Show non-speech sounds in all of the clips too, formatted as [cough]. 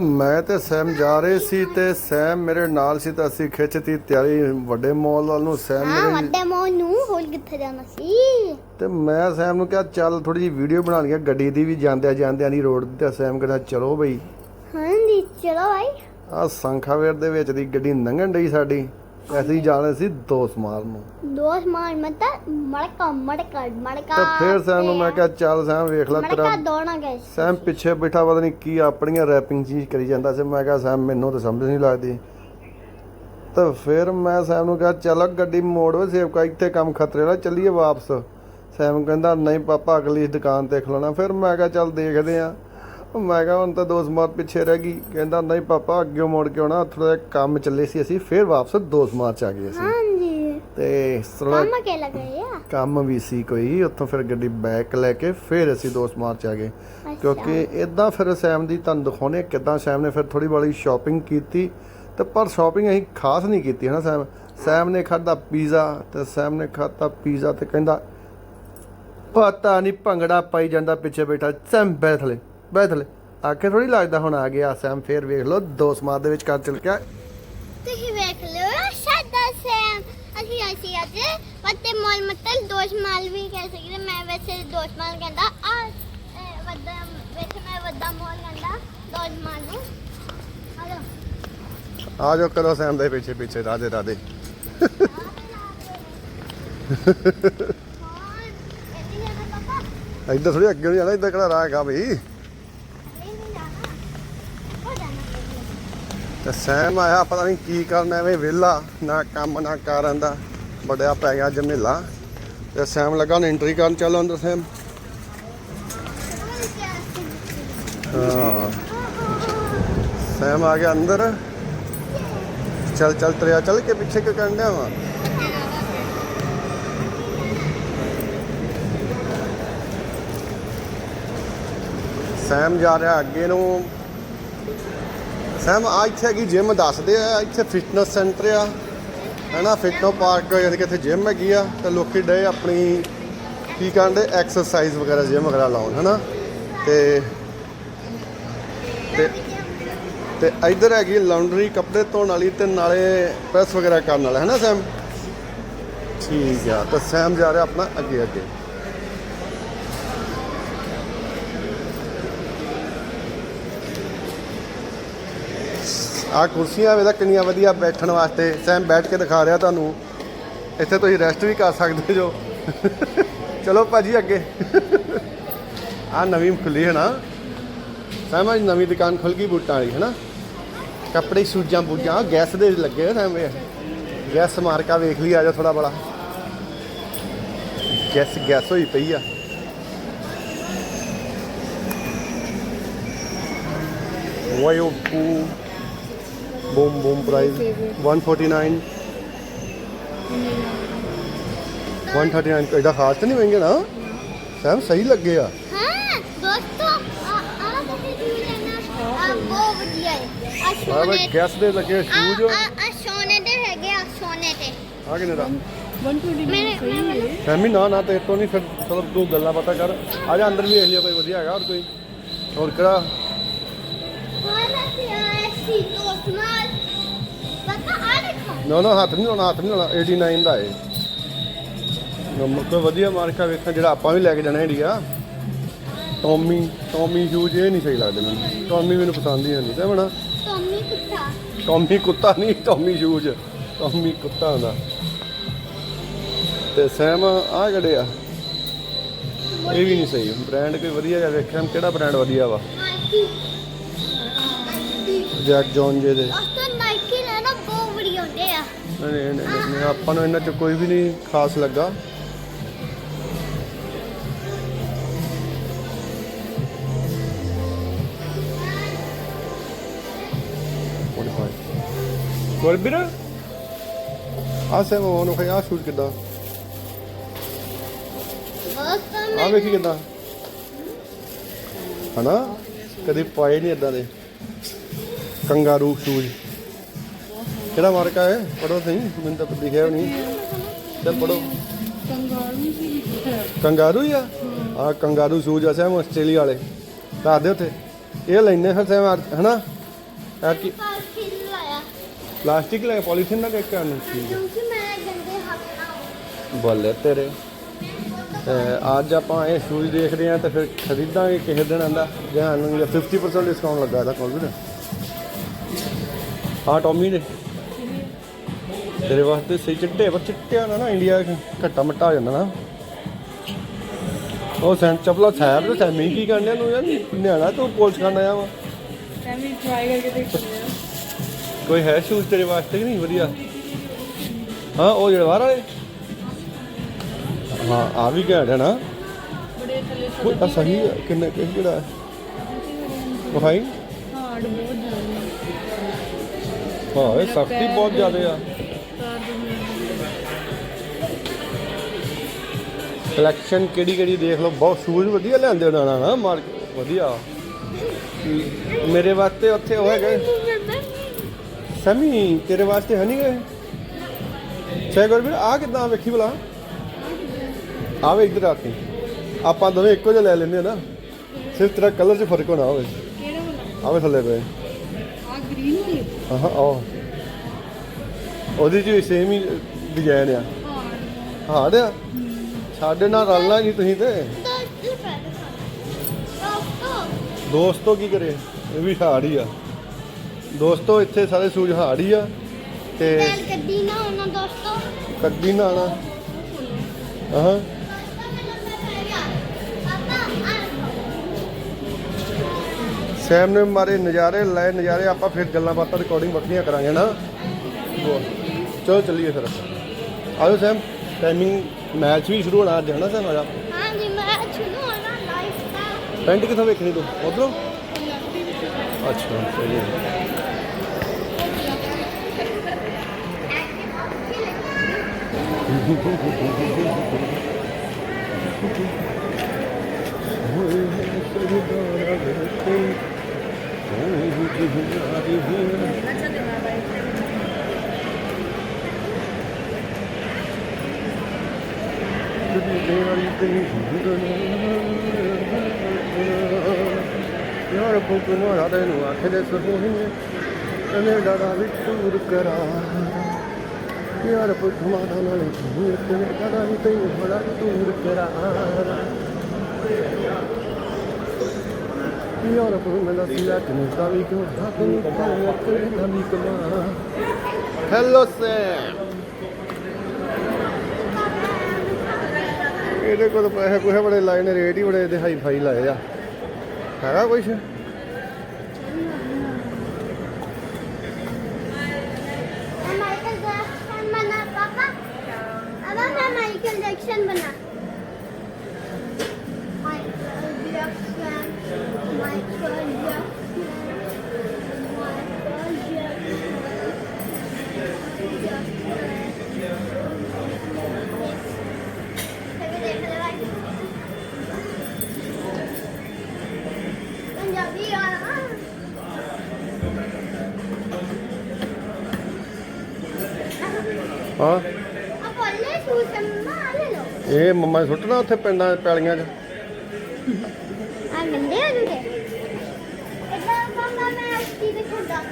ਮੈਂ ਤੇ ਸੈਮ ਜਾ ਰਹੇ ਸੀ ਤੇ ਸੈਮ ਮੇਰੇ ਨਾਲ ਸੀ ਤਾਂ ਅਸੀਂ ਖਿੱਚਤੀ ਤਿਆਰੀ ਵੱਡੇ ਮਾਲ ਵੱਲ ਨੂੰ ਸੈਮ ਹਾਂ ਮੇਰੇ ਵੱਡੇ ਮੋਹ ਨੂੰ ਹੋਰ ਕਿੱਥੇ ਜਾਣਾ ਸੀ? ਤੇ ਮੈਂ ਸੈਮ ਨੂੰ ਕਿਹਾ ਚੱਲ ਥੋੜੀ ਜਿਹੀ ਵੀਡੀਓ ਬਣਾ ਲਈਏ ਗੱਡੀ ਦੀ ਵੀ ਜਾਂਦਿਆਂ ਜਾਂਦਿਆਂ ਦੀ ਰੋਡ ਤੇ ਸੈਮ ਕਹਿੰਦਾ ਚਲੋ ਬਈ। ਹਾਂਜੀ ਚਲੋ ਭਾਈ ਆ ਸੰਖਾਵੇਰ ਦੇ ਵਿੱਚ ਦੀ ਗੱਡੀ ਲੰਘਣ ਡਈ ਸਾਡੀ। ਅਸੀਂ ਜਾਣੇ ਸੀ ਦੋਸਤ ਮਾਰ ਨੂੰ। ਦੋਸਤ ਮਾਰ ਮਤ ਮੜਕਾ ਮੜਕਾ ਮੜਕਾ ਤੇ ਫਿਰ ਸੈਮ ਨੂੰ ਮੈਂ ਕਿਹਾ ਚੱਲ ਸੈਮ ਵੇਖ ਲੈ ਮੜਕਾ ਤੇਰਾ। ਦੋਣਾ ਗਏ ਸੈਮ ਪਿੱਛੇ ਬੈਠਾ ਪਤਾ ਨਹੀਂ ਕੀ ਆਪਣੀਆਂ ਰੈਪਿੰਗ ਚੀਜ਼ ਕਰੀ ਜਾਂਦਾ ਸੀ। ਮੈਂ ਕਿਹਾ ਸੈਮ ਮੈਨੂੰ ਤਾਂ ਸਮਝ ਨਹੀਂ ਲੱਗਦੀ। ਤਾਂ ਫਿਰ ਮੈਂ ਸੈਮ ਨੂੰ ਕਿਹਾ ਚੱਲ ਗੱਡੀ ਮੋੜ ਵੇ ਸੇਵਕਾ ਇੱਥੇ ਕੰਮ ਖਤਰੇ ਵਾਲਾ ਚੱਲੀਏ ਵਾਪਸ। ਸੈਮ ਕਹਿੰਦਾ ਨਹੀਂ ਪਾਪਾ ਅਗਲੀ ਦੁਕਾਨ ਤੇ ਖਲੋਣਾ। ਫਿਰ ਮੈਂ ਕਿਹਾ ਚੱਲ ਦੇਖਦੇ ਆ। ਮੈਂ ਕਿਹਾ ਹੁਣ ਤਾਂ ਦੋਸਤ ਮਾਰ ਪਿੱਛੇ ਰਹਿ ਗਈ। ਕਹਿੰਦਾ ਨਹੀਂ ਪਾਪਾ ਅੱਗੇ ਮੋੜ ਕੇ ਆਉਣਾ। ਥੋੜਾ ਕੰਮ ਚੱਲੇ ਸੀ ਅਸੀਂ ਫਿਰ ਵਾਪਸ ਦੋਸਤ ਮਾਰ ਚ ਆ ਗਏ ਅਸੀਂ। ਹਾਂਜੀ। ਤੇ ਥੋੜ੍ਹਾ ਕੰਮ ਕੇ ਲਗਾਏ ਆ? ਕੰਮ ਵੀ ਸੀ ਕੋਈ। ਉੱਥੋਂ ਫਿਰ ਗੱਡੀ ਬੈਕ ਲੈ ਕੇ ਫਿਰ ਅਸੀਂ ਦੋਸਤ ਮਾਰ ਚ ਆ ਗਏ। ਕਿਉਂਕਿ ਇਦਾਂ ਫਿਰ ਸੈਮ ਦੀ ਤੁਹਾਨੂੰ ਦਿਖਾਉਣੇ ਕਿਦਾਂ ਸੈਮ ਨੇ ਫਿਰ ਥੋੜੀ ਬੜੀ ਸ਼ਾਪਿੰਗ ਕੀਤੀ। ਤੇ ਪਰ ਸ਼ਾਪਿੰਗ ਅਸੀਂ ਖਾਸ ਨਹੀਂ ਕੀਤੀ ਹੈ ਨਾ ਸੈਮ? ਸੈਮ ਨੇ ਖਾਦਾ ਪੀਜ਼ਾ ਤੇ ਸੈਮ ਨੇ ਖਾਦਾ ਪੀਜ਼ਾ ਤੇ ਕਹਿੰਦਾ ਪਤਾ ਨਹੀਂ ਭੰਗੜਾ ਪਾਈ ਜਾਂਦਾ ਪਿੱਛੇ ਬੈਠਾ ਸੈਮ ਬੈਠਲੇ ਬੈਠਲੇ ਆਖੇ ਥੋੜੀ ਲੱਗਦਾ ਹੁਣ ਆ ਗਿਆ ਸੈਮ ਫੇਰ ਵੇਖ ਲਓ ਦੋਸਤ ਮਾਰ ਦੇ ਵਿੱਚ ਕਰ ਚਲ ਗਿਆ। ਤੁਸੀਂ ਵੇਖ ਲਓ ਸਾਡਾ ਸੈਮ। ਅਸੀਂ ਅਸੀਂ ਅੱਜ ਵੱਡੇ ਮਾਲ ਮਤਲਬ ਦੋਸਤ ਮਾਲ ਵੀ ਕਹਿ ਸਕਦੇ ਮੈਂ ਵੈਸੇ ਦੋਸਤ ਮਾਲ ਕਹਿੰਦਾ ਆ ਵੱਡਾ ਵੈਸੇ ਮੈਂ ਵੱਡਾ ਮਾਲ ਕਹਿੰਦਾ ਦੋਸਤ ਮਾਲ ਨੂੰ। ਆ ਜਾਓ ਕਰੋ ਸੈਮ ਦੇ ਪਿੱਛੇ ਪਿੱਛੇ ਰਾਦੇ ਰਾਦੇ ਇੱਧਰ ਥੋੜੀ ਅੱਗੇ ਨਹੀਂ ਜਾਣਾ ਇੱਧਰ ਕਿਹੜਾ ਰਾਹ ਹੈਗਾ ਬਈ ਨਹੀਂ ਨਹੀਂ ਜਾਣਾ ਹੋ ਜਾਣਾ ਤੇ ਸੈਮ ਆਇਆ, ਪਤਾ ਨਹੀਂ ਕੀ ਕਰਨਾ, ਐਵੇਂ ਵਿਹਲਾ, ਨਾ ਕੰਮ, ਨਾ ਕਾਰਨ ਦਾ ਬੜਿਆ ਪੈ ਗਿਆ ਜਮੇਲਾ। ਤੇ ਸੈਮ ਲੱਗਾ ਨੇ ਐਂਟਰੀ ਕਰਨ, ਚੱਲ ਅੰਦਰ ਸੈਮ ਹਾਂ। ਸੈਮ ਆ ਗਿਆ ਅੰਦਰ। ਚੱਲ ਚੱਲ ਤਰਿਆ, ਚੱਲ ਕੇ ਪਿੱਛੇ ਕਿ ਕਰਨ ਡਿਆ ਵਾ? ਸਹਿਮ ਜਾ ਰਿਹਾ ਅੱਗੇ ਨੂੰ। ਸੈਮ ਆ ਇੱਥੇ ਹੈਗੀ ਜਿਮ ਦੱਸਦੇ ਆ ਇੱਥੇ ਫਿਟਨੈਸ ਸੈਂਟਰ ਆ। ਹੈਨਾ ਫਿਟਨੋ ਪਾਰਕ ਯਾਨੀ ਕਿ ਇੱਥੇ ਜਿਮ ਹੈਗੀ ਆ ਤੇ ਲੋਕੀ ਡੇ ਆਪਣੀ ਕੀ ਕਹਿੰਦੇ ਐਕਸਰਸਾਈਜ਼ ਵਗੈਰਾ ਜਿਮ ਵਗੈਰਾ ਲਾਉਣ ਹੈਨਾ। ਤੇ ਤੇ ਤੇ ਇੱਧਰ ਹੈਗੀ ਲਾਉਂਡਰੀ ਕੱਪੜੇ ਧੋਣ ਵਾਲੀ ਤੇ ਨਾਲੇ ਪ੍ਰੈਸ ਵਗੈਰਾ ਕਰਨ ਵਾਲਾ ਹੈਨਾ ਸੈਮ ਠੀਕ ਆ। ਤਾਂ ਸੈਮ ਜਾ ਰਿਹਾ ਆਪਣਾ ਅੱਗੇ ਅੱਗੇ ਆ ਕੁਰਸੀਆਂ ਵੇਲਾ ਕਿੰਨੀਆਂ ਵਧੀਆ ਬੈਠਣ ਵਾਸਤੇ। ਸੈਮ ਬੈਠ ਕੇ ਦਿਖਾ ਰਿਹਾ ਤੁਹਾਨੂੰ। ਇੱਥੇ ਤੁਸੀਂ ਰੈਸਟ ਵੀ ਕਰ ਸਕਦੇ ਜੋ। ਚਲੋ ਭਾਜੀ ਅੱਗੇ। ਆ ਨਵੀਂ ਖੁੱਲੀ ਹੈ ਨਾ। ਸੈਮ, ਅੱਜ ਨਵੀਂ ਦੁਕਾਨ ਖੁੱਲ ਗਈ ਬੂਟਾਂ ਵਾਲੀ, ਹੈ ਨਾ? ਕੱਪੜੇ, ਸੂਜਾਂ, ਬੂਜਾਂ ਗੈਸ ਦੇ ਲੱਗੇ ਹੋਏ ਸੈਮ ਗੈਸ ਮਾਰਕਾ ਵੇਖ ਲਈ, ਆ ਜਾ ਥੋੜਾ ਬੜਾ। ਗੈਸ ਗੈਸ ਹੋਈ ਪਈ ਆ। ਵਾਯੋ ਪੂ ਬੂਮ ਬੂਮ ਪ੍ਰਾਈਸ 149 139 ਕੋਈ ਦਾ ਖਾਸ ਤਾਂ ਨਹੀਂ ਮਹਿੰਗੇ ਨਾ? ਸੈਮ ਸਹੀ ਲੱਗੇ ਆ। ਹਾਂ ਦੋਸਤੋ ਆ ਆ ਤੁਸੀਂ ਜੂ ਲੈਣਾ ਆ ਬਹੁਤ ਵਧੀਆ ਹੈ। ਆ ਆ ਸੋਨੇ ਗੈਸ ਦੇ ਲੱਗੇ ਸ਼ੂਜ਼ ਆ ਆ ਸੋਨੇ ਦੇ ਹੈਗੇ ਆ ਸੋਨੇ ਤੇ ਆ ਕਿੰਨੇ ਦਾ? ਮੇਰੇ ਮੇਰੇ ਸੈਮੀ ਨਾ ਨਾ ਤੇ ਤੋਂ ਨਹੀਂ ਫਿਰ ਚਲੋ ਤੂੰ ਗੱਲਾਂ ਪਤਾ ਕਰ। ਆ ਜਾ ਅੰਦਰ ਵੀ ਵੇਖ ਲਿਓ ਕੋਈ ਵਧੀਆ ਹੈਗਾ ਹੋਰ ਕੋਈ। ਹੋਰ ਕਿਹੜਾ? ਵਾਲਾ ਸੀ ਐਸੀ ਦੋਸਤ ਮਾਲ ਪਤਾ ਆ ਦੇਖੋ ਨਾ ਨਾ ਹੱਥ ਨਹੀਂ ਲਾਉਣਾ ਹੱਥ ਨਹੀਂ ਲਾਉਣਾ 89 ਦਾ ਨੰਬਰ ਕੋਈ ਵਧੀਆ ਮਾਰਕਾ ਵੇਖਾਂ ਜਿਹੜਾ ਆਪਾਂ ਵੀ ਲੈ ਕੇ ਜਾਣਾ ਇੰਡੀਆ। ਟੋਮੀ ਟੋਮੀ ਸ਼ੂਜ਼ ਇਹ ਨਹੀਂ ਸਹੀ ਲੱਗਦੇ ਮੈਨੂੰ। ਟੋਮੀ ਮੈਨੂੰ ਪਸੰਦ ਹੀ ਨਹੀਂ ਤੇ ਬਣਾ ਟੋਮੀ ਕੁੱਤਾ। ਟੋਮੀ ਕੁੱਤਾ ਨਹੀਂ ਟੋਮੀ ਸ਼ੂਜ਼ ਟੋਮੀ ਕੁੱਤਾ ਹੁੰਦਾ। ਤੇ ਸੈਮ ਆ ਕਿਹੜੇ ਆ ਇਹ ਵੀ ਨਹੀਂ ਸਹੀ। ਬ੍ਰਾਂਡ ਕੋਈ ਵਧੀਆ ਜਿਹਾ ਵੇਖਿਆ ਕਿਹੜਾ ਬ੍ਰਾਂਡ ਵਧੀਆ ਵਾ? ਜੈਕ ਜੌਨ ਜੇ ਦੇ। ਨਹੀਂ ਨਹੀਂ ਨਹੀਂ ਨਹੀਂ, ਆਪਾਂ ਨੂੰ ਇਹਨਾਂ ਚ ਕੋਈ ਵੀ ਨਹੀਂ ਖਾਸ ਲੱਗਾ। ਕੋਲ ਵੀਰ ਆ ਸੇ ਉਹ ਨੂੰ ਖਿਆ ਸ਼ੂਟ ਕਿਦਾਂ? ਆ ਮੈਂ ਵੇਖੀ ਕਿਦਾਂ? ਹਨਾ? ਕਦੇ ਪਾਏ ਨਹੀਂ ਇਦਾਂ ਦੇ। Kangaroo shoes. ਕਿਹੜਾ ਮਾਰਕਾ ਹੈ ਪੜੋ ਤੁਸੀਂ ਮੈਨੂੰ ਤਾਂ ਦਿਖਿਆ ਵੀ ਨਹੀਂ। ਚੱਲ ਪੜੋ ਕੰਗਾਰੂ ਹੀ ਆ? ਆ ਕੰਗਾਰੂ ਸ਼ੂਜ਼ ਆ ਸੈਮ ਆਸਟ੍ਰੇਲੀਆ ਵਾਲੇ। ਦੱਸ ਦੇ ਉੱਥੇ। ਇਹ ਲੈਨੇ ਫਿਰ ਸੈਮ ਹਨਾ? ਆ ਕੀ? ਪਰ ਲਾਇਆ ਪੋਲੀਥੀਨ ਨਾ ਕੇ ਕਾਨ ਕਿਉਂਕਿ ਮੈਂ ਗੰਦੇ ਹੱਥ ਨਾਲ ਬੱਲੇ ਤੇਰੇ। ਅੱਜ ਆਪਾਂ ਇਹ ਸ਼ੂਜ਼ ਦੇਖ ਰਹੇ ਹਾਂ ਤੇ ਫਿਰ ਖਰੀਦਾਂਗੇ ਕਿਸੇ ਦਿਨ ਆਂਦਾ। ਜਾਂ ਨੂੰ 50% ਡਿਸਕਾਊਂਟ ਲੱਗਾ ਦਾ ਕੋਲ ਵੀ ਨਾ। ਆ ਟੌਮੀ ਦੇ। ਤੇਰੇ ਵਾਸਤੇ ਸਹੀ ਚਿੱਟੇ ਪਰ ਚਿੱਟਿਆਂ ਦਾ ਨਾ ਇੰਡੀਆ ਘੱਟਾ ਮੱਟਾ ਹੋ ਜਾਂਦਾ ਨਾ। ਉਹ ਸੈਂਟ ਚਪਲਾ ਸਾਹਿਬ ਤੇ ਸੈਮੀ ਕੀ ਕਰਨਿਆ ਨੂੰ ਯਾਰ? ਨਿਆਣਾ ਤੂੰ ਪੋਲਿਸ਼ ਕਰਨ ਆਇਆ ਵਾ। ਮੈਂ ਵੀ ਟਰਾਈ ਕਰਕੇ ਦੇਖਦੀ ਹਾਂ ਕੋਈ ਹੈ ਸ਼ੂਜ਼ ਤੇਰੇ ਵਾਸਤੇ ਕਿ ਨਹੀਂ? ਵਧੀਆ। ਹਾਂ ਉਹ ਜਿਹੜੇ ਬਾਹਰ ਵਾਲੇ? ਹਾਂ ਆ ਵੀ ਘੈਂਟ ਹੈ ਨਾ। ਬੜੇ ਥੱਲੇ ਕੋਈ ਸਹੀ ਹੈ, ਕਿੰਨੇ ਕਿਹ ਕਿਹੜਾ? ਹੈ ਵਿਖਾਈ ਹਾਰਡ ਬਹੁਤ ਜ਼ਿਆਦਾ। ਹਾਂ ਇਹ ਸਖਤੀ ਬਹੁਤ ਜ਼ਿਆਦਾ ਆ। ਕਲੈਕਸ਼ਨ ਕਿਹੜੀ ਕਿਹੜੀ ਦੇਖ ਲਓ ਬਹੁਤ ਸ਼ੂਜ਼ ਵਧੀਆ ਲਿਆਂਦੇ ਉਹਨਾਂ ਨਾ ਨਾ ਮਾਰ ਵਧੀਆ। ਮੇਰੇ ਵਾਸਤੇ ਉੱਥੇ ਉਹ ਹੈਗਾ। ਸਮੀ ਤੇਰੇ ਵਾਸਤੇ ਹੈ ਨਹੀਂ ਗਏ? ਕਰ ਵੀ ਆ ਕਿਦਾਂ ਵੇਖੀ ਭਲਾ? ਆਵੇ ਇੱਧਰ ਆ ਕੇ। ਆਪਾਂ ਦੋਵੇਂ ਇੱਕੋ ਜਿਹਾ ਲੈ ਲੈਂਦੇ ਆ ਨਾ। ਸਿਰਫ ਤੇਰਾ ਕਲਰ 'ਚ ਫ਼ਰਕ ਹੋਣਾ ਹੋਵੇ ਕਿਹੜਾ ਵਾਲਾ? ਆਵੇ ਥੱਲੇ ਪਏ। ਆ ਗ੍ਰੀਨ ਵਾਲੀ ਹਾਂ ਉਹ ਉਹਦੇ ਵੀ ਸੇਮ ਹੀ ਡਿਜ਼ਾਈਨ ਆ। ਹਾਰਡ ਹਾਰਡ ਆ? ਸਾਡੇ ਨਾਲ ਰਲਣਾ ਨਹੀਂ ਤੁਸੀਂ ਤੇ। ਦੋਸਤੋ ਕੀ ਕਰੇ? ਇਹ ਵੀ ਹਾੜ ਹੀ ਆ। ਦੋਸਤੋ, ਇੱਥੇ ਸਾਰੇ ਸੂਜ ਹਾੜ ਹੀ ਆ ਤੇ ਤੇਲ ਨਾ ਉਹਨਾਂ ਦੋਸਤੋ ਕੱਢੀ ਨਾ ਆਣਾ ਹਾਂ। ਸੈਮ ਨੇ ਮਾਰੇ ਨਜ਼ਾਰੇ ਲਏ ਨਜ਼ਾਰੇ, ਆਪਾਂ ਫਿਰ ਗੱਲਾਂ ਬਾਤਾਂ ਰਿਕਾਰਡਿੰਗ ਵੱਖਰੀਆਂ ਕਰਾਂਗੇ ਨਾ। ਚਲੋ, ਚੱਲੀਏ ਫਿਰ। ਆਜੋ ਸੈਮ ਟਾਈਮਿੰਗ ਮੈਚ ਵੀ ਸ਼ੁਰੂ ਹੋਣਾ ਅੱਜ ਹੈ ਨਾ ਆਜਾ ਹਾਂ ਜੀ ਮੈਂ ਛੁਨੂ ਨਾ ਲਾਈਫ ਦਾ। ਪੈਂਟ ਕਿੱਥੋਂ ਵੇਖਣੀ ਤੂੰ? ਉਧਰੋਂ? ਅੱਛਾ ਸਹੀ ਹੈ [laughs] [laughs] ਅੱਛਾ ਤੇ ਮੈਂ ਬਾਈ ਯਾਰ ਪੁੱਤ ਨੂੰ ਰਾਦੇ ਨੂੰ ਆਖੇ ਦੇ ਸੋਹਣੇ ਤਨੇ ਡਾੜਾ ਵੀ ਟੂਰ ਕਰਾ। ਯਾਰ ਪੁੱਤ ਮਾਦਾ ਨਾਲ ਤੂੰ ਤਨੇ ਡਾੜਾ ਵੀ ਤੈਨੂੰ ਬੜਾ ਟੂਰ ਕਰਾ। ਯਾਰ ਪੁੱਤ ਮੈਂ ਦੱਸਿਆ ਕਿ ਨਹੀਂ ਵੀ ਕਿਉਂ ਹੱਥ ਨੂੰ ਪਾਇਆ ਕਰੇ ਨਾ ਵੀ ਕਮਾ। ਹੈਲੋ ਸੈਮ ਇਹਦੇ ਕੋਲ ਪੈਸੇ ਕੋਹੇ ਬੜੇ ਲਾਏ ਨੇ ਰੇਟ ਹੀ ਬੜੇ ਇਹਦੇ ਹਾਈ ਫਾਈ ਲਾਏ ਆ। ਹੈਗਾ ਕੁਛ? ਮਾਈਕਲ ਜੈਕਸਨ ਬਣਾ। ਇਹ ਮੰਮਾ ਸੁੱਟਣਾ ਉੱਥੇ ਪਿੰਡਾਂ ਪੈਲੀਆਂ 'ਚ। ਆ ਗੰਦੇ ਹੋ ਜੂਗੇ ਇਦਾਂ ਮੰਮਾ ਮੈਂ ਅੱਤੀ ਦੇ ਖੁੱਡਾ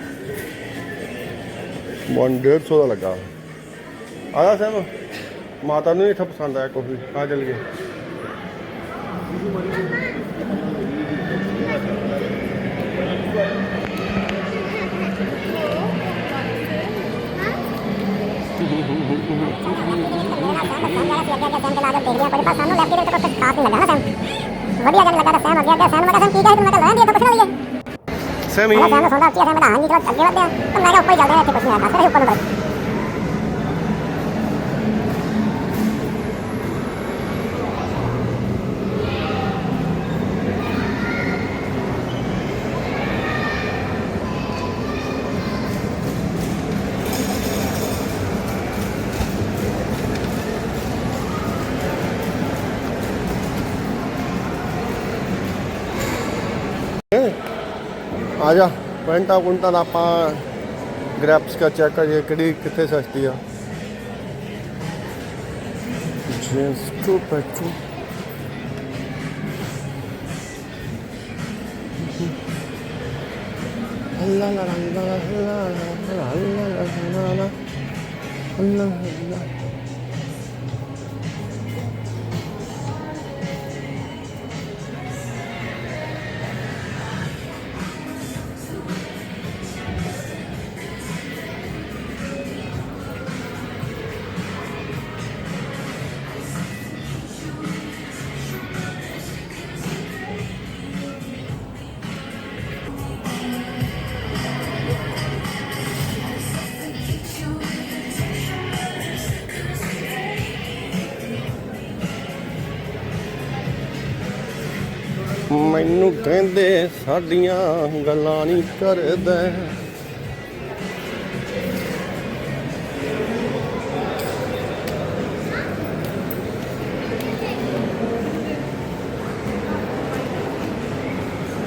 150 ਦਾ ਲੱਗਾ। ਆਇਆ ਸਾਹਿਬ। ਮਾਤਾ ਨੂੰ ਇੱਥੇ ਪਸੰਦ ਆਇਆ ਕੁਝ ਆ ਚੱਲ ਗਏ। ਵਧੀਆ ਜਨ ਲੱਗਾ ਤਾਂ ਸਹਿਮ ਅੱਗੇ ਅੱਗੇ ਸਹਿਮ ਮੈਂ ਕਿਹਾ ਸਹਿਮ ਕੀ ਕਹੇ ਤੂੰ ਮੈਂ ਕਿਹਾ ਲੋਹਾਂ ਦੀ ਤਾਂ ਪੁੱਛ ਲਈਏ ਸੈਮੀ ਮੈਂ ਸਹਿਮ ਸੁਣਦਾ ਉੱਚੀ ਸਹਿਮ ਦਾ ਹਾਂਜੀ ਅੱਗੇ ਵਧਦੇ ਆ ਤਾਂ ਮੈਂ ਕਿਹਾ ਉੱਪਰ ਹੀ ਚੱਲਦੇ ਆ ਇੱਥੇ ਪੁੱਛਣਾ ਬਸ ਉੱਪਰ ਨੂੰ आजा पेंटा पुंटा आप ग्रैप्स का चेक करिए कड़ी कितने सस्ती है? जींस टू पेट्रोल अल्लाह अल्लाह अल्लाह अल्लाह अल्लाह अल्लाह ਮੈਨੂੰ ਕਹਿੰਦੇ ਸਾਡੀਆਂ ਗੱਲਾਂ ਨਹੀਂ ਕਰਦਾ।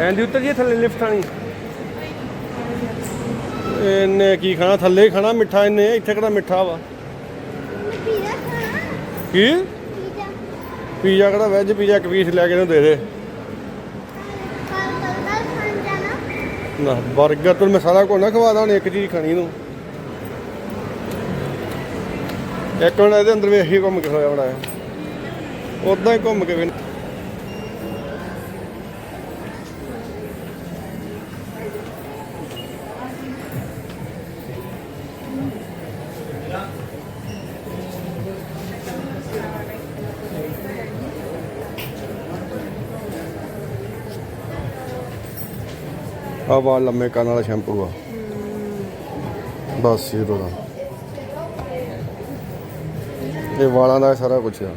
ਐਂਦੀ ਉੱਤਰ ਜੀ ਥੱਲੇ ਲਿਫਟ ਆਣੀ ਇਹਨੇ ਕੀ ਖਾਣਾ? ਥੱਲੇ ਖਾਣਾ ਮਿੱਠਾ ਇਹਨੇ ਇੱਥੇ ਕਿਹੜਾ ਮਿੱਠਾ ਵਾ? ਕੀ? ਪੀਜ਼ਾ। ਪੀਜ਼ਾ ਕਿਹੜਾ ਵੈਜ ਪੀਜ਼ਾ ਇੱਕ ਪੀਸ ਲੈ ਕੇ ਇਹਨੂੰ ਦੇ ਦੇ ਕੱਲ ਕੱਲ ਖਾਣ ਜਾਣਾ ਨਾ 버ਗਰ ਤੋਂ ਮੈਂ ਸਾਰਾ ਕੁਝ ਨਾ ਖਵਾਦਾ ਹੁਣ ਇੱਕ ਚੀਜ਼ ਖਾਣੀ ਨੂੰ ਇੱਕ ਹੁਣ ਇਹਦੇ ਅੰਦਰ ਵੇਖ ਹੀ ਘੁੰਮ ਕੇ ਹੋਇਆ ਬਣਾ ਉਦਾਂ ਹੀ ਘੁੰਮ ਕੇ ਵੀ ਆ ਵਾਲ ਲੰਮੇ ਕਰਨ ਵਾਲਾ ਸ਼ੈਂਪੂ ਆ। ਬਸ ਇਹ ਦਾ ਇਹ ਵਾਲਾਂ ਦਾ ਸਾਰਾ ਕੁਝ ਆ।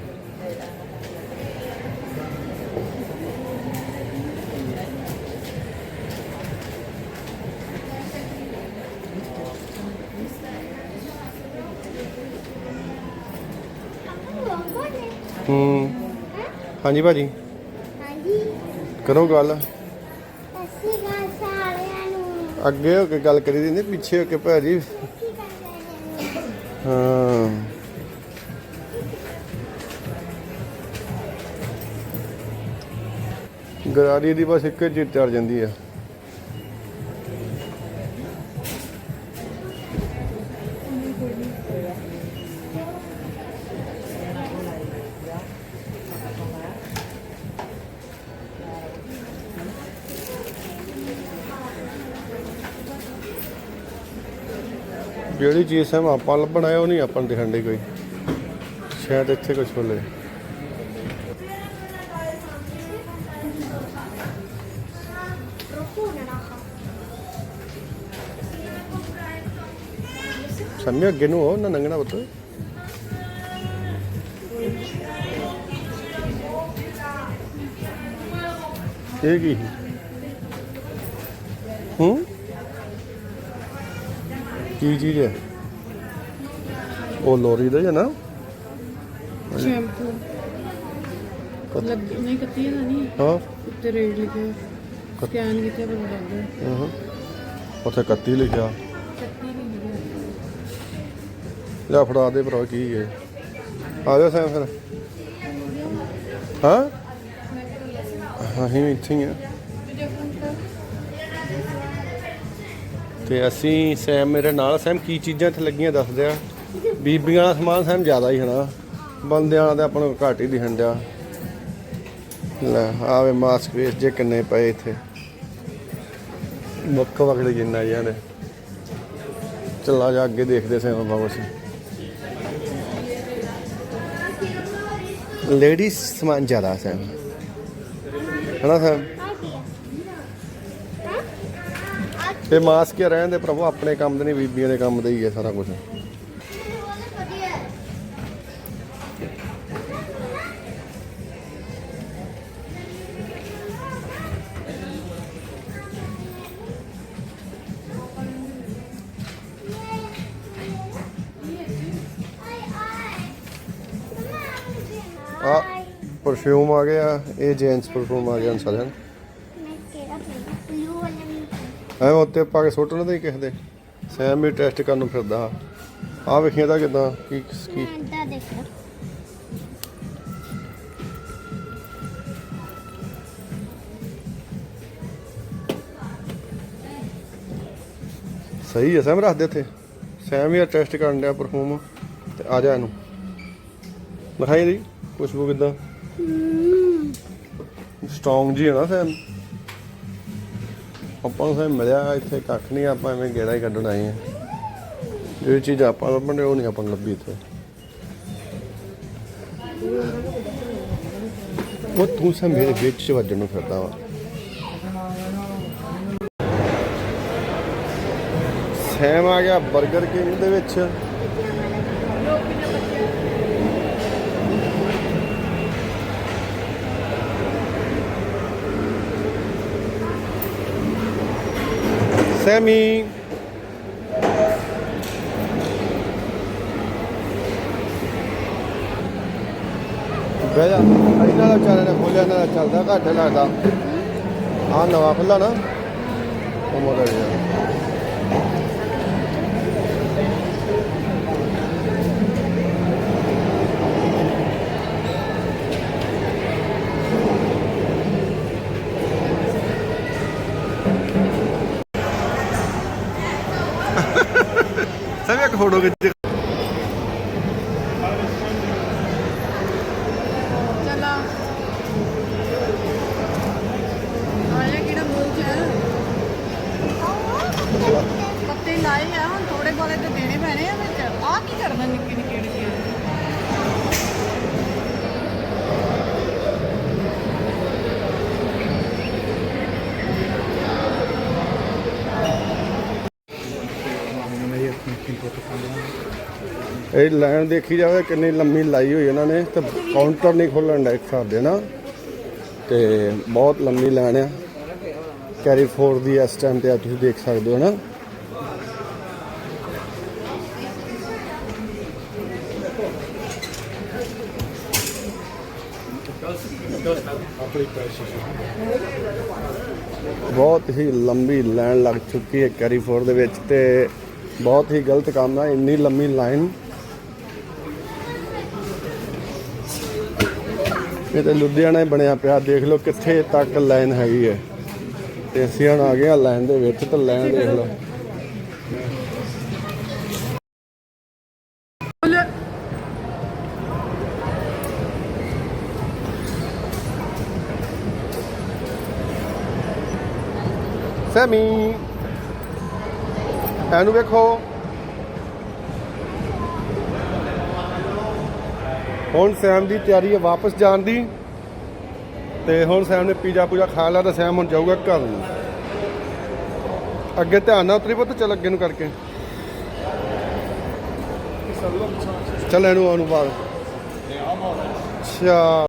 ਹੂੰ। ਹਾਂਜੀ ਭਾਜੀ। ਹਾਂਜੀ। ਕਰੋ ਗੱਲ। ਅੱਗੇ ਹੋ ਕੇ ਗੱਲ ਕਰੀ ਦੀ ਨਹੀਂ ਪਿੱਛੇ ਹੋ ਕੇ ਭਾਜੀ। ਕੀ ਹਾਂ। ਗਰਾਰੀ ਦੀ ਬਸ ਇੱਕ ਚੀਜ਼ ਚੜ ਜਾਂਦੀ ਆ। ਜਿਹੜੀ ਚੀਜ਼ ਸਮ ਆਪਾਂ ਲੱਭਣਾ ਹੈ, ਉਹ ਨਹੀਂ ਆਪਾਂ ਨੂੰ ਦਿਖਣ ਡਈ ਕੋਈ। ਸ਼ਾਇਦ ਇੱਥੇ ਕੁਝ ਹੋਲੇ ਸਮਝ ਅੱਗੇ ਨੂੰ ਹੋ, ਨਾ ਨੰਗਣਾ ਪੁੱਤ। ਇਹ ਕੀ? ਹੂੰ? ਕੀ ਚੀਜ਼ ਹੈ? ਉਹ ਲੋਰੀ ਦਾ ਹੀ ਨਾ? ਸ਼ੈਂਪੂ। ਲੱਗ ਨਹੀਂ ਕੱਤੀ ਨਾ ਨਹੀਂ। ਹਾਂ। ਉੱਤੇ ਰੇਟ ਲਿਖਿਆ ਸਕੈਨ ਕੀਤਾ ਪਤਾ ਲੱਗਦਾ ਹਾਂ। ਉੱਥੇ 31 ਲਿਖਿਆ। ਕੱਤੀ ਨਹੀਂ ਲਿਖਿਆ। ਲੈ ਫੜਾ ਦੇ ਭਰਾ ਕੀ ਹੈ? ਆ ਜਾ ਸੈਮ ਫਿਰ। ਹਾਂ? ਅਸੀਂ ਵੀ ਇੱਥੇ ਹੀ ਆ ਤੇ ਅਸੀਂ ਸੈਮ, ਮੇਰੇ ਨਾਲ ਸੈਮ ਕੀ ਚੀਜ਼ਾਂ ਇੱਥੇ ਲੱਗੀਆਂ ਦੱਸਦੇ ਆ। ਬੀਬੀਆਂ ਦਾ ਸਮਾਨ ਸੈਮ ਜ਼ਿਆਦਾ ਹੀ ਹਨਾ। ਬੰਦਿਆਂ ਦਾ ਤਾਂ ਆਪਾਂ ਨੂੰ ਘੱਟ ਹੀ ਦਿਖਣ ਡਿਆ। ਲੈ ਆਵੇ ਮਾਸਕ ਵੇਚ ਜੇ ਕਿੰਨੇ ਪਏ ਇੱਥੇ। ਮੁੱਖ ਵਗੜੇ ਜਿੰਨਾ ਜਿਹਾ ਨੇ ਚੱਲਾ ਜਾ, ਅੱਗੇ ਦੇਖਦੇ ਸੈਮ ਆਪਾਂ ਕੁਛ। ਲੇਡੀਜ਼ ਸਮਾਨ ਜ਼ਿਆਦਾ ਸੈਮ। ਹਨਾ ਸੈਮ? ਤੇ ਮਾਸਕ ਹੀ ਰਹਿਣ ਦੇ ਪ੍ਰਭੂ ਆਪਣੇ ਕੰਮ ਦੇ ਨਹੀਂ ਬੀਬੀਆਂ ਦੇ ਕੰਮ ਦੇ ਹੀ ਹੈ ਸਾਰਾ ਕੁਝ ਆ ਪਰਫਿਊਮ ਆ ਗਿਆ ਇਹ ਜੈਂਟਸ ਪਰਫਿਊਮ ਆ ਗਿਆ ਹੁਣ ਸਾਰਿਆਂ ਐ ਉੱਤੇ ਪਾ ਕੇ ਸੁੱਟਣ ਦੇ ਕਿਸੇ ਦੇ। ਸੈਮ ਵੀ ਟੈਸਟ ਕਰਨ ਨੂੰ ਫਿਰਦਾ। ਆ ਵੇਖੀਆਂ ਦਾ ਕਿਦਾਂ ਕੀ ਕੀ ਦੇਖੋ ਸਹੀ ਹੈ ਸੈਮ ਰੱਖ ਦੇ ਇੱਥੇ ਸੈਮ ਵੀ ਟੈਸਟ ਕਰਨ ਡਿਆ ਪਰਫਿਊਮ ਤੇ ਆ ਜਾ ਇਹਨੂੰ। ਦਿਖਾਈ ਦੀ ਖੁਸ਼ਬੂ ਕਿਦਾਂ? ਸਟਰੋਂਗ ਜੀ ਹੈ ਨਾ ਸੈਮ। ਆਪਾਂ ਨੂੰ ਸੈਮ ਮਿਲਿਆ ਇੱਥੇ ਕੱਖ ਨਹੀਂ, ਆਪਾਂ ਐਵੇਂ ਗੇੜਾ ਹੀ ਕੱਢਣ ਆਏ ਆ ਜਿਹੜੀ ਚੀਜ਼ ਆਪਾਂ ਲੱਭਣ, ਉਹ ਨਹੀਂ ਆਪਾਂ ਨੂੰ ਲੱਭੀ ਇੱਥੇ। ਉਹ ਤੂੰ ਸਾ ਮੇਰੇ ਵਿੱਚ ਵੱਜਣ ਨੂੰ ਫਿਰਦਾ ਵਾ। ਸੈਮ ਆ ਗਿਆ 버ਗਰ ਕਿੰਗ ਦੇ ਵਿੱਚ। ਸੈਮੀ ਬਹਿ ਜਾ। ਇਹਨਾਂ ਦਾ ਵਿਚਾਰੇ ਨੇ ਖੋਲਿਆ, ਇਹਨਾਂ ਦਾ ਚੱਲਦਾ, ਘੱਟ ਲੱਗਦਾ। ਆ ਨਵਾਂ ਖੁੱਲਾ ਨਾ। ਉਹ ਮੋੜਾ ਗਿਆ। ਸਭ ਇੱਕ ਫੋਟੋ ਖਿੱਚ ਪੱਤੇ ਲਾਏ ਆ ਹੁਣ ਥੋੜੇ ਬੋਲੇ ਤੇ ਦੇਣੇ ਪੈਣੇ ਆ ਵਿੱਚ। ਆ ਕੀ ਕਰਨਾ ਨਿੱਕੇ ਇਹ ਲਾਈਨ ਦੇਖੀ ਜਾਵੇ, ਕਿੰਨੀ ਲੰਮੀ ਲਾਈ ਹੋਈ ਇਹਨਾਂ ਨੇ ਤੇ ਕਾਊਂਟਰ ਨਹੀਂ ਖੋਲਣ ਦਾ ਇੱਕ ਹਿਸਾਬ ਦੇ ਨਾ ਤੇ ਬਹੁਤ ਲੰਮੀ ਲਾਈਨ ਆ। ਕੈਰੀ ਫੋਰ ਦੀ ਇਸ ਟਾਈਮ ਤੇ ਆ ਤੁਸੀਂ ਦੇਖ ਸਕਦੇ ਹੋ ਨਾ। ਬਹੁਤ ਹੀ ਲੰਬੀ ਲਾਈਨ ਲੱਗ ਚੁੱਕੀ ਹੈ ਕੈਰੀ ਫੋਰ ਦੇ ਵਿੱਚ ਤੇ ਬਹੁਤ ਹੀ ਗਲਤ ਕੰਮ ਆ। ਇੰਨੀ ਲੰਮੀ ਲਾਈਨ ਇਹ ਤੇ ਲੁਧਿਆਣਾ ਹੀ ਬਣਿਆ ਪਿਆ। ਦੇਖ ਲਓ ਕਿੱਥੇ ਤੱਕ ਲਾਈਨ ਹੈਗੀ ਹੈ। ਤੇ ਅਸੀਂ ਹੁਣ ਆ ਗਏ ਆ ਲਾਈਨ ਦੇ ਵਿੱਚ, ਤੇ ਲਾਈਨ ਦੇਖ ਲਓ। ਸੈਮੀ, ਇਹਨੂੰ ਵੇਖੋ। ਹੁਣ ਸੈਮ ਦੀ ਤਿਆਰੀ ਹੈ ਵਾਪਸ ਜਾਣ ਦੀ ਤੇ ਹੁਣ ਸੈਮ ਨੇ ਪੀਜ਼ਾ ਪੂਜਾ ਖਾ ਲਿਆ ਤਾਂ ਸੈਮ ਹੁਣ ਜਾਊਗਾ ਘਰ ਨੂੰ। ਅੱਗੇ ਧਿਆਨ ਨਾਲ ਉਤਰੀ ਪੁੱਤ, ਚੱਲ ਅੱਗੇ ਨੂੰ ਕਰਕੇ। ਚੱਲ ਇਹਨੂੰ ਉਹਨੂੰ ਬਾਹਰ ਅੱਛਾ।